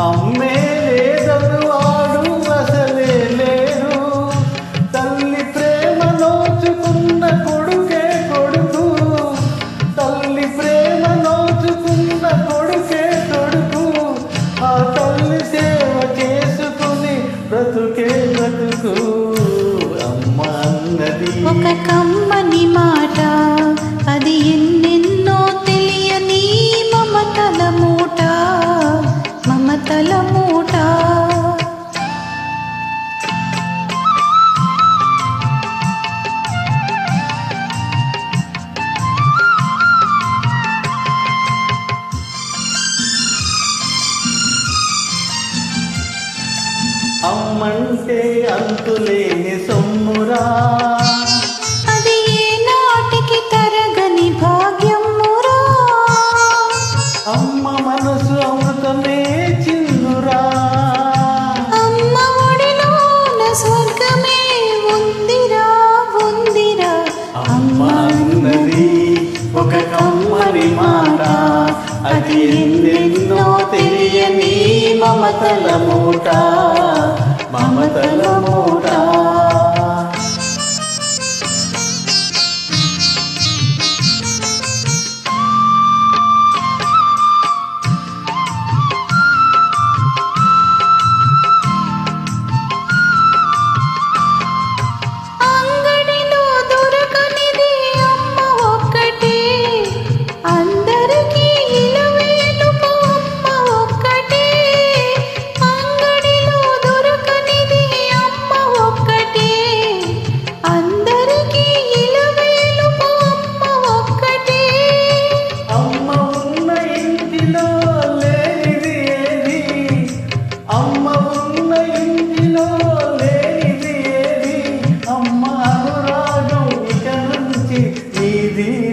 అమ్మే లేదను వాడు అసలే లేడు. తల్లి ప్రేమ నోచుకున్న కొడుకే కొడుకు. తల్లి ప్రేమ నోచుకున్న కొడుకే కొడుకు. ఆ తల్లి సేవ చేసుకుని బ్రతుకే బ్రతుకు. అమ్మ అన్నది. ఒక కమ్మని మాట అది ఎన్ని అమ్మంటే అంతులేని సొమ్మురా. అది ఏ నాటికి తరగని భాగ్యమురా. అమ్మ మనసు అమృతమే చిన్నురా. అమ్మ ఒడిలోన స్వర్గమే ఉందిరా ఉందిరా. అమ్మ అన్నది ఒక కమ్మని మాట. అది ఎన్నెన్నో తెలియని మమతల మూట.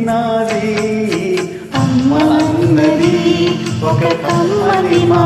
నాది అమ్మ అన్నది ఒక కమ్మని మా